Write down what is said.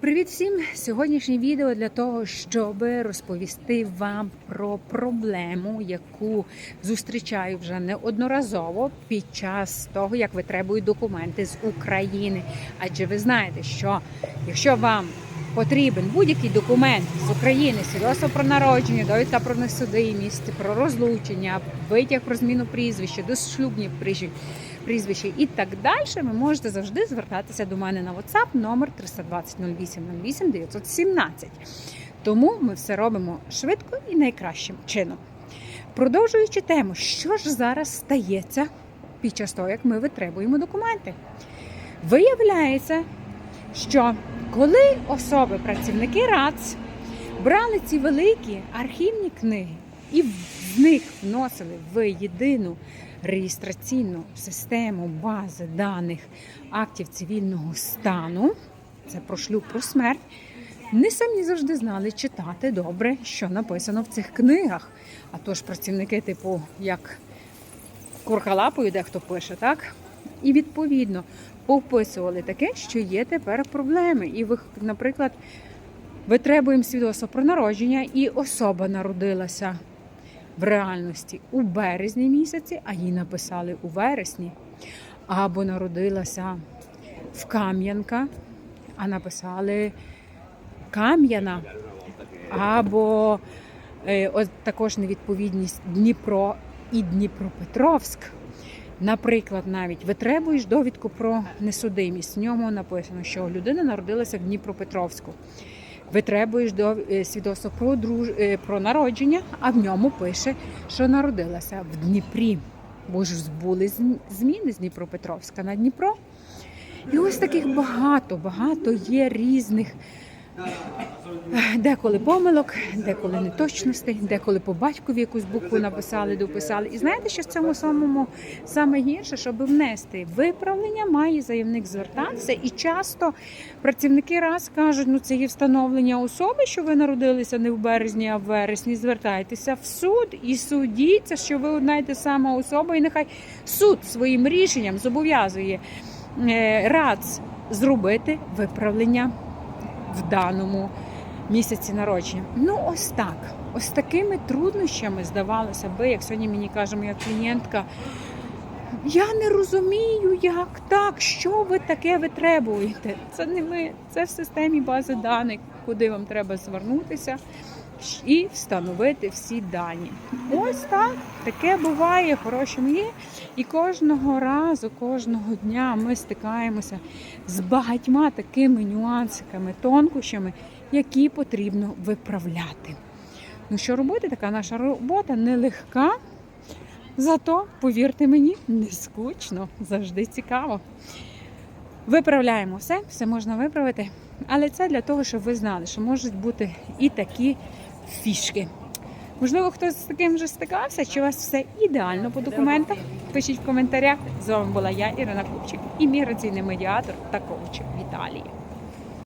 Привіт всім! Сьогоднішнє відео для того, щоб розповісти вам про проблему, яку зустрічаю вже неодноразово під час того, як витребують документи з України. Адже ви знаєте, що якщо вам потрібен будь-який документ з України, свідоцтво про народження, довідка про несудимість, про розлучення, витяг про зміну прізвища, дошлюбні прізвища, прізвище і так далі, ви можете завжди звертатися до мене на WhatsApp номер 320 08 08 917. Тому ми все робимо швидко і найкращим чином. Продовжуючи тему, що ж зараз стається під час того, як ми витребуємо документи. Виявляється, що коли особи, працівники РАЦ брали ці великі архівні книги і в них вносили в єдину реєстраційну систему бази даних актів цивільного стану, це про шлюб, про смерть, не самі завжди знали читати добре, що написано в цих книгах. А то ж працівники, типу, як куркалапою дехто пише, так? І відповідно повписували таке, що є тепер проблеми. І ви, наприклад, витребуємо свідоцтво про народження, і особа народилася в реальності у березні місяці, а їй написали у вересні, або народилася в Кам'янка, а написали Кам'яна, або е, от також невідповідність Дніпро і Дніпропетровськ. Наприклад, навіть витребуєш довідку про несудимість. В ньому написано, що людина народилася в Дніпропетровську. Витребуєш до свідоцтва свідоцтво про друж... е, про народження, а в ньому пише, що народилася в Дніпрі. Бо ж були зміни з Дніпропетровська на Дніпро. І ось таких багато, багато є різних е, деколи помилок, деколи неточностей, деколи по батькові якусь букву написали, дописали. І знаєте, що в цьому самому саме гірше, щоб внести виправлення, має заявник звертатися. І часто працівники раз кажуть, ну це є встановлення особи, що ви народилися не в березні, а в вересні. Звертайтеся в суд і судіться, що ви одна й та сама особа, і нехай суд своїм рішенням зобов'язує е, РАЦ зробити виправлення в даному місяці народження. Ну, ось так. Ось такими труднощами здавалося би, як сьогодні мені каже моя клієнтка. Я не розумію, як так, що ви таке витребуєте. Це не ми, це в системі бази даних, куди вам треба звернутися і встановити всі дані. Ось так, таке буває, хороші мої. І кожного разу, кожного дня ми стикаємося з багатьма такими нюансиками, тонкощами, які потрібно виправляти. Ну що робити? Така наша робота нелегка. Зато, повірте мені, не скучно, завжди цікаво. Виправляємо все, все можна виправити. Але це для того, щоб ви знали, що можуть бути і такі фішки. Можливо, хтось з таким вже стикався, чи у вас все ідеально по документах? Пишіть в коментарях. З вами була я, Ірина Купчик, і міграційний медіатор та коуч в Італії.